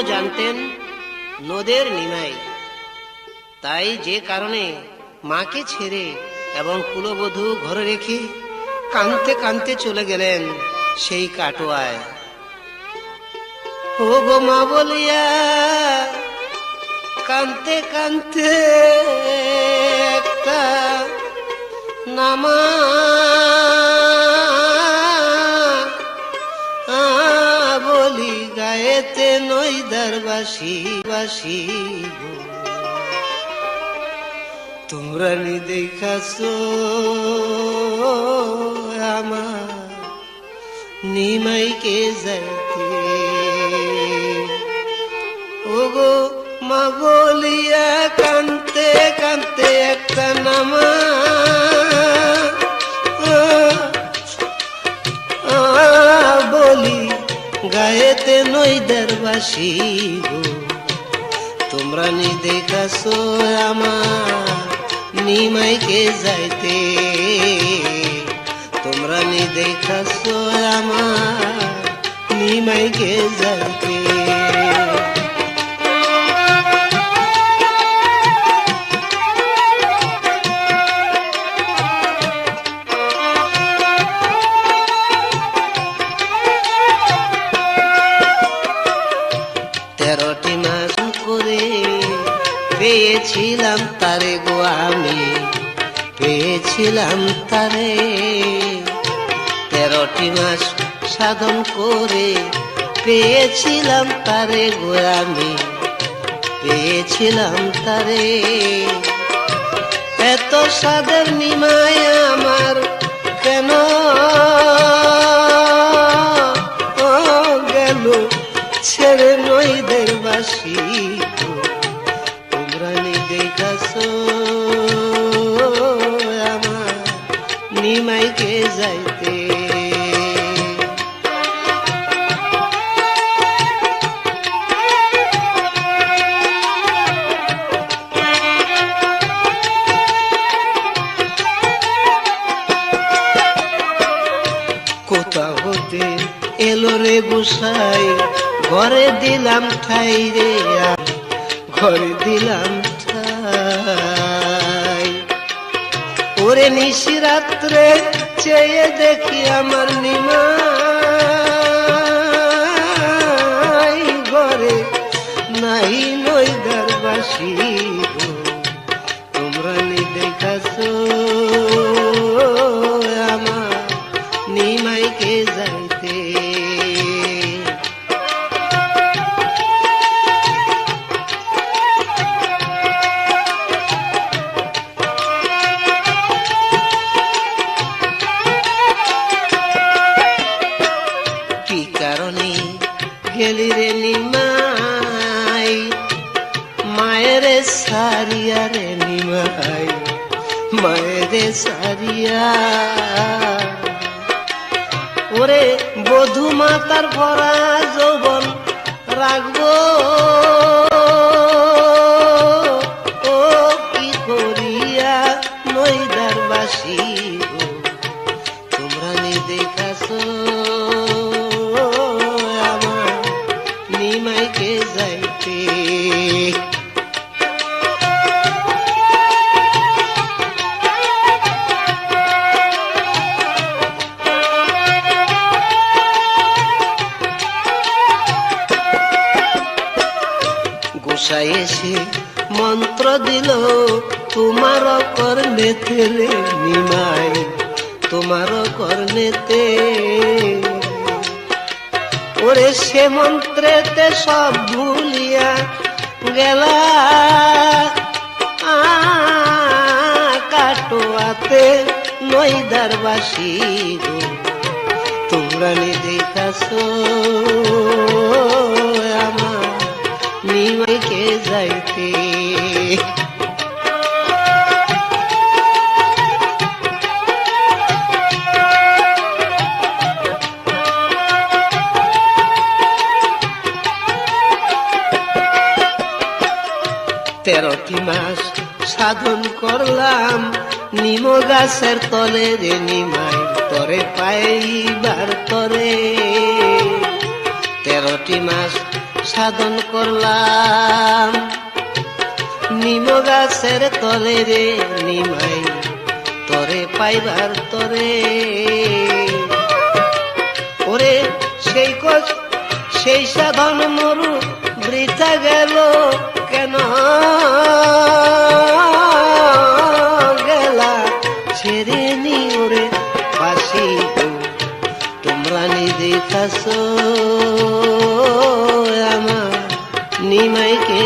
জানতেন নদের নিমাই তাই যে কারণে মাকে ছেড়ে এবং কুলবধূ ঘরে রেখে কানতে কানতে চলে গেলেন সেই কাটোয়ায়। ও গো মা বলিয়া কানতে কানতে একটা নামা নইদার বাসি। তোমরা নি দেখাছো আমার নিমাইকে যাইতে ওগো মা বলিয়া কানতে কানতে একটা নামা গায়েতে নইদার বাসি গো। তোমরা নি দেখাছো আমার নিমাইকে যাইতে। তোমরা নি দেখাছো আমার নিমাইকে যাইতে। পেয়েছিলাম তারে গো আমি, পেয়েছিলাম তারে। তেরোটি মাস সাধন করে পেয়েছিলাম তারে গো আমি, পেয়েছিলাম তারে। এত সাদের নিমায় আমার কেন? গুসাই ঘরে দিলাম ঠাই রে ঘরে দিলাম ঠাই। ওরে নিশি রাত্রে চেয়ে দেখি আমার নিমা ঘরে নাই নই দরবাসী সারিয়া রে নিমাই মায়েরে সারিয়া। ওরে বধু মাতার ভরা যৌবন রাখব। তোমার কর্ণেতে রে নিমাই, তোমার কর্ণেতে ওরে সে মন্ত্রেতে সব ভুলিয়া গেলা। কাটোয়াতে নইদার বাসি তোমরা নি দেখাছো আমার নিমাইকে যাইতে। তেরোটি মাস সাধন করলাম, নিম গাছের তলে রে নিমাই তরে পাইবার তরে। তেরোটি মাস সাধন করলাম, নিম গাছের তলে রে নিমাই তরে পাইবার তরে। ওরে সেই কচ সেই সাধন মরু বৃথা গেল গেলা ছেড়ে নি ওরে বাসি তোমরা নি দেখাছ আমার নিমাইকে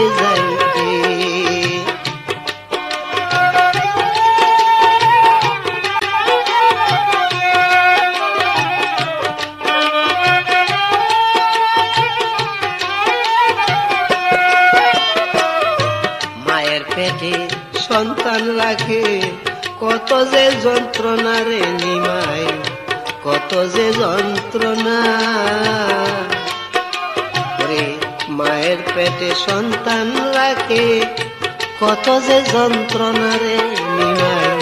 সন্তান রাখে। কত যে যন্ত্রণা রে নিমাই, কত যে যন্ত্রণা। রে মায়ের পেটে সন্তান রাখে, কত যে যন্ত্রণা রে নিমাই,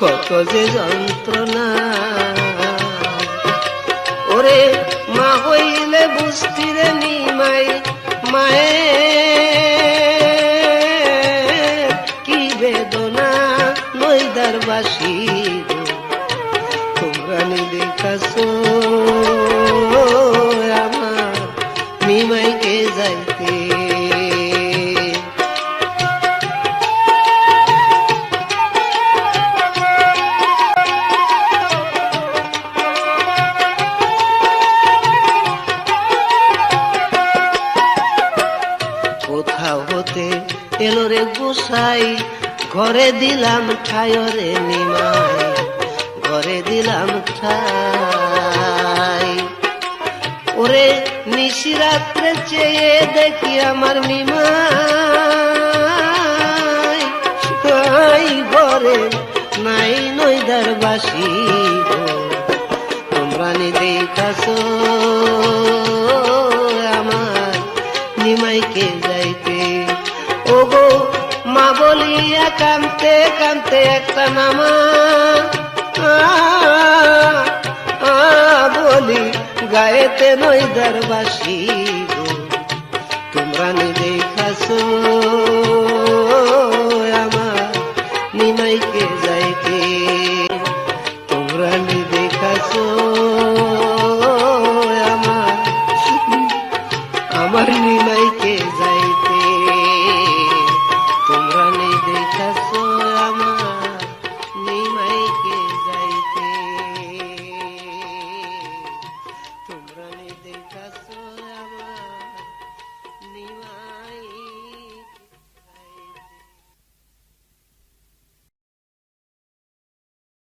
কত যে যন্ত্রণা। ওরে মা হইলে বুঝতি রে নিমাই, মায়ের হতে এলো রে গোসাই। ঘরে দিলাম ঠায় রে নিমাই, ঘরে দিলাম ঠাই ওরে নিশি রাত্রে চেয়ে দেখি আমার নিমাই। নাই ঘরে নাই নইদার বাসি গো, তোমরা নি দেখাছ বলিয়া কানতে কানতে একটা নামা বলি, গায়েতে নই দরবাসি তোমরা নি দেখাস আমার নিমাইকে যাইতে।